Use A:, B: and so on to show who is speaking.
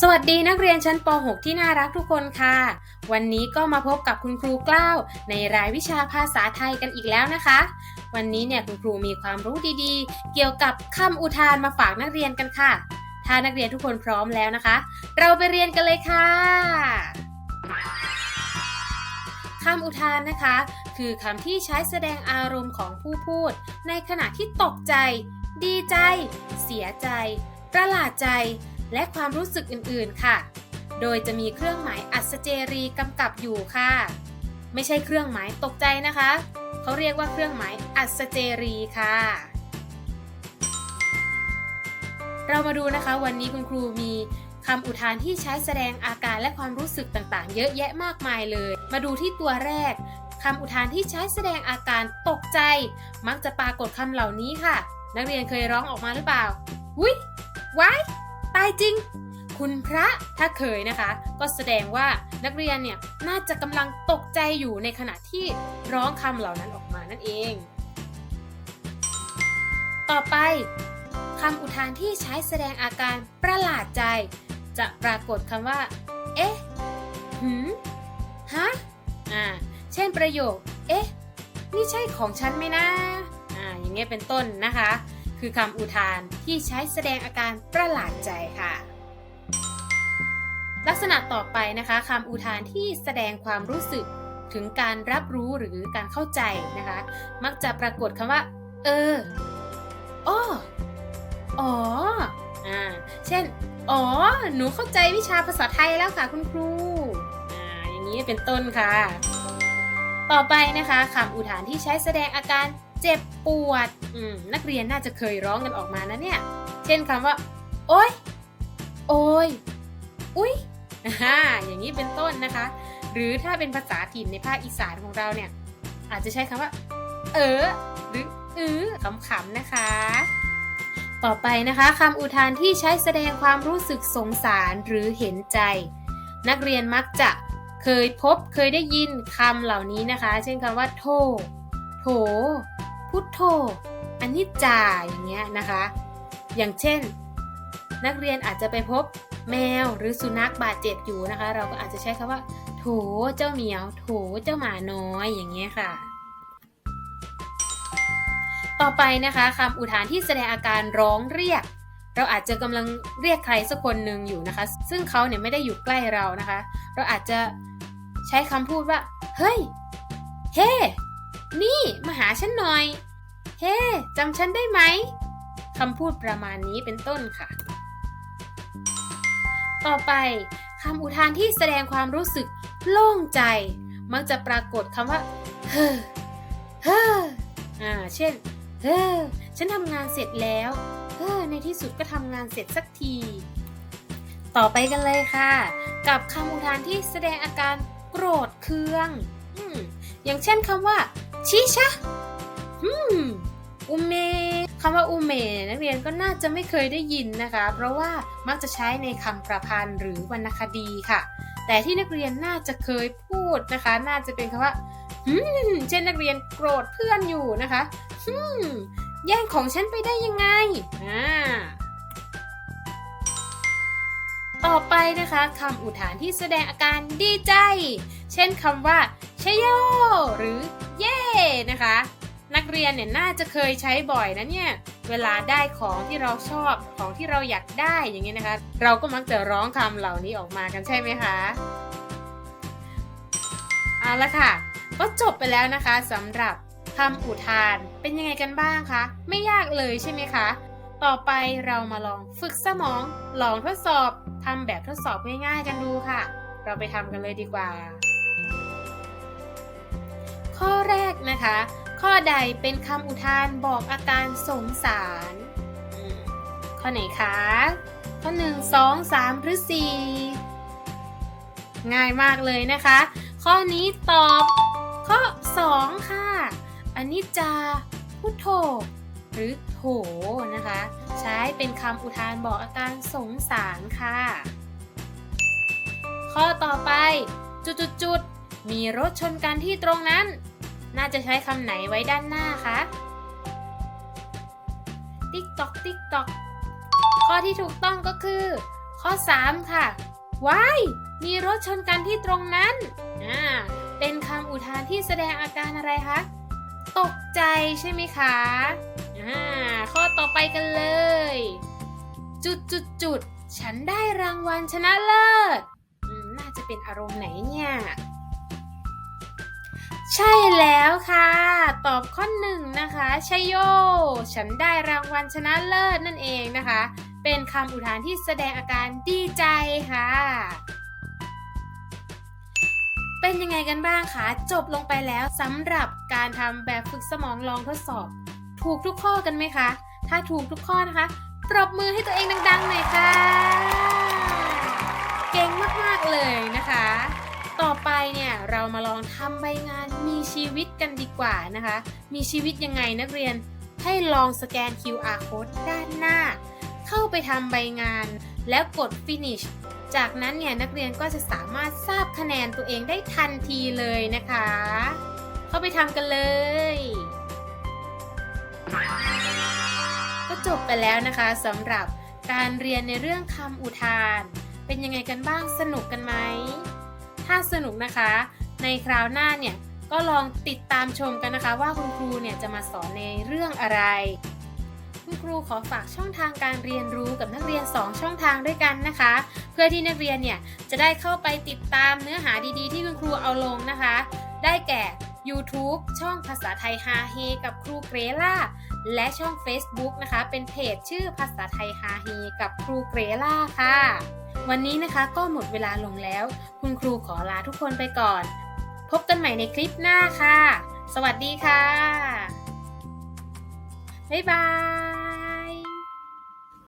A: สวัสดีนักเรียนชั้นป .6 ที่น่ารักทุกคนค่ะ วันนี้ก็มาพบกับคุณครูกล้าวในรายวิชาภาษาไทยกันอีกแล้วนะคะ วันนี้เนี่ยคุณครูมีความรู้ดีๆ เกี่ยวกับคำอุทานมาฝากนักเรียนกันค่ะ ถ้านักเรียนทุกคนพร้อมแล้วนะคะ เราไปเรียนกันเลยค่ะคำอุทานนะคะ คือคำที่ใช้แสดงอารมณ์ของผู้พูด ในขณะที่ตกใจ ดีใจ เสียใจ ประหลาดใจ และความรู้สึกอื่นๆค่ะ โดยจะมีเครื่องหมายอัศเจรีกำกับอยู่ค่ะ ไม่ใช่เครื่องหมายตกใจนะคะ เขาเรียกว่าเครื่องหมายอัศเจรีค่ะ เรามาดูนะคะ วันนี้คุณครูมีคำอุทานที่ใช้แสดงอาการและความรู้สึกต่างๆ เยอะแยะมากมายเลย มาดูที่ตัวแรกคำอุทานที่ใช้แสดงอาการตกใจ มักจะปรากฏคำเหล่านี้ค่ะ นักเรียนเคยร้องออกมาหรือเปล่าวุ้ยว้าย ตายจริง คุณพระถ้าเคยนะคะ ก็แสดงว่านักเรียนเนี่ยน่าจะกำลังตกใจอยู่ในขณะที่ร้องคำเหล่านั้นออกมานั่นเอง ต่อไปคำอุทานที่ใช้แสดงอาการประหลาดใจ จะปรากฏคำว่า เอ๊ะ หืม ฮะ อ่า เช่นประโยค เอ๊ะ นี่ใช่ของฉันไหมนะ อ่า อย่างเงี้ยเป็นต้นนะคะ คือคำอุทานที่ใช้แสดงอาการประหลาดใจค่ะ ลักษณะต่อไปนะคะคำอุทานที่แสดงความรู้สึกถึงการรับรู้หรือการเข้าใจนะคะ มักจะปรากฏคำว่า เอออ้ออ๋ออ่าเช่น อ๋อ หนูเข้าใจวิชาภาษาไทยแล้วค่ะคุณครูอ่าอย่างนี้เป็นต้นค่ะ ต่อไปนะคะคำอุทานที่ใช้แสดงอาการเจ็บปวด นักเรียนน่าจะเคยร้องกันออกมานะเนี่ย เช่นคำว่า โอ๊ยโอ้ย อุ๊ยอ่าอย่างนี้เป็นต้นนะคะ หรือถ้าเป็นภาษาถิ่นในภาคอีสานของเราเนี่ย อาจจะใช้คำว่า เออ หรืออือขำๆนะคะ ต่อไปนะคะคำอุทานที่ใช้แสดงความรู้สึกสงสารหรือเห็นใจ นักเรียนมักจะเคยพบเคยได้ยินคำเหล่านี้นะคะ เช่นคำว่า โท โถ พุทโธ อันนี้จ่าอย่างเงี้ยนะคะ อย่างเช่น นักเรียนอาจจะไปพบแมวหรือสุนัขบาดเจ็บอยู่นะคะ เราก็อาจจะใช้คำว่า โถเจ้าเหมียว โถเจ้าหมาน้อยอย่างเงี้ยค่ะ ต่อไปนะคะคำอุทานที่แสดงอาการร้องเรียก เราอาจจะกำลังเรียกใครสักคนหนึ่งอยู่นะคะ ซึ่งเขาเนี่ยไม่ได้อยู่ใกล้เรานะคะ เราอาจจะใช้คำพูดว่า เฮ้ย เฮ้นี่ มาหาฉันหน่อย เฮ้จำฉันได้ไหมคำพูดประมาณนี้เป็นต้นค่ะ ต่อไปคำอุทานที่แสดงความรู้สึกโล่งใจ มักจะปรากฏคำว่า เฮ้อเฮ้ออ่า เช่น เฮ้อ ฉันทำงานเสร็จแล้ว เฮ้อ ในที่สุดก็ทำงานเสร็จสักที ต่อไปกันเลยค่ะ กับคำอุทานที่แสดงอาการโกรธเคืองออย่างเช่นคำว่าชิชะ อืม อุเมคำว่าอุเมนักเรียนก็น่าจะไม่เคยได้ยินนะคะ เพราะว่ามักจะใช้ในคำประพันธ์หรือวรรณคดีค่ะ แต่ที่นักเรียนน่าจะเคยพูดนะคะ น่าจะเป็นคำว่าอืมเช่นนักเรียนโกรธเพื่อนอยู่นะคะอืมแย่งของฉันไปได้ยังไงอ่าต่อไปนะคะคำอุทานที่แสดงอาการดีใจ เช่นคำว่าชโย หรือเย่นะคะ นักเรียนเนี่ยน่าจะเคยใช้บ่อยนะเนี่ย เวลาได้ของที่เราชอบของที่เราอยากได้อย่างเงี้ยนะคะ เราก็มักจะร้องคำเหล่านี้ออกมากันใช่ไหมคะเอาละค่ะ ก็จบไปแล้วนะคะสำหรับคำอุทานเป็นยังไงกันบ้างคะ ไม่ยากเลยใช่ไหมคะ ต่อไปเรามาลองฝึกสมอง ลองทดสอบทำแบบทดสอบง่ายๆกันดูค่ะ เราไปทำกันเลยดีกว่า ข้อแรกนะคะ ข้อใดเป็นคำอุทานบอกอาการสงสาร ข้อไหนคะ ข้อ 1 2 3 หรือ 4 ง่ายมากเลยนะคะ ข้อนี้ตอบ ข้อ 2 ค่ะ อันนี้จาพุทโธหรือโถนะคะ ใช้เป็นคำอุทานบอกอาการสงสารค่ะ ข้อต่อไปจุดๆมีรถชนกันที่ตรงนั้น น่าจะใช้คำไหนไว้ด้านหน้าคะ ติ๊กตอกติ๊กตอกข้อที่ถูกต้องก็คือ ข้อ 3 ค่ะ ว้าย มีรถชนกันที่ตรงนั้นอ่าเป็นคำอุทานที่แสดงอาการอะไรคะ ตกใจใช่ไหมคะอ่าข้อต่อไปกันเลย จุดจุดจุดฉันได้รางวัลชนะเลิศอืมน่าจะเป็นอารมณ์ไหนเนี่ย ใช่แล้วค่ะ ตอบข้อหนึ่งนะคะชัยโย ฉันได้รางวัลชนะเลิศนั่นเองนะคะ เป็นคำอุทานที่แสดงอาการดีใจค่ะ เป็นยังไงกันบ้างคะจบลงไปแล้วสำหรับการทำแบบฝึกสมองลองทดสอบ ถูกทุกข้อกันไหมคะ ถ้าถูกทุกข้อนะคะ ปรบมือให้ตัวเองดังๆหน่อยค่ะ เก่งมากๆเลยนะคะ ต่อไปเนี่ยเรามาลองทำใบงานมีชีวิตกันดีกว่านะคะ มีชีวิตยังไงนักเรียนให้ลองสแกน QR code ด้านหน้า เข้าไปทำใบงานแล้วกด finish จากนั้นเนี่ยนักเรียนก็จะสามารถทราบคะแนนตัวเองได้ทันทีเลยนะคะ เข้าไปทำกันเลย ก็จบไปแล้วนะคะสำหรับการเรียนในเรื่องคำอุทาน เป็นยังไงกันบ้างสนุกกันไหม ถ้าสนุกนะคะ ในคราวหน้าเนี่ยก็ลองติดตามชมกันนะคะ ว่าคุณครูเนี่ยจะมาสอนในเรื่องอะไร คุณครูขอฝากช่องทางการเรียนรู้กับนักเรียน 2 ช่องทางด้วยกันนะคะ เพื่อที่นักเรียนเนี่ยจะได้เข้าไปติดตามเนื้อหาดีๆ ที่คุณครูเอาลงนะคะ ได้แก่ YouTube ช่องภาษาไทยฮาเฮกับครูเกรล่า และช่อง Facebook นะคะ เป็นเพจชื่อภาษาไทยฮาเฮกับครูเกรล่าค่ะ วันนี้นะคะก็หมดเวลาลงแล้ว คุณครูขอลาทุกคนไปก่อน พบกันใหม่ในคลิปหน้าค่ะ สวัสดีค่ะ บ๊ายบาย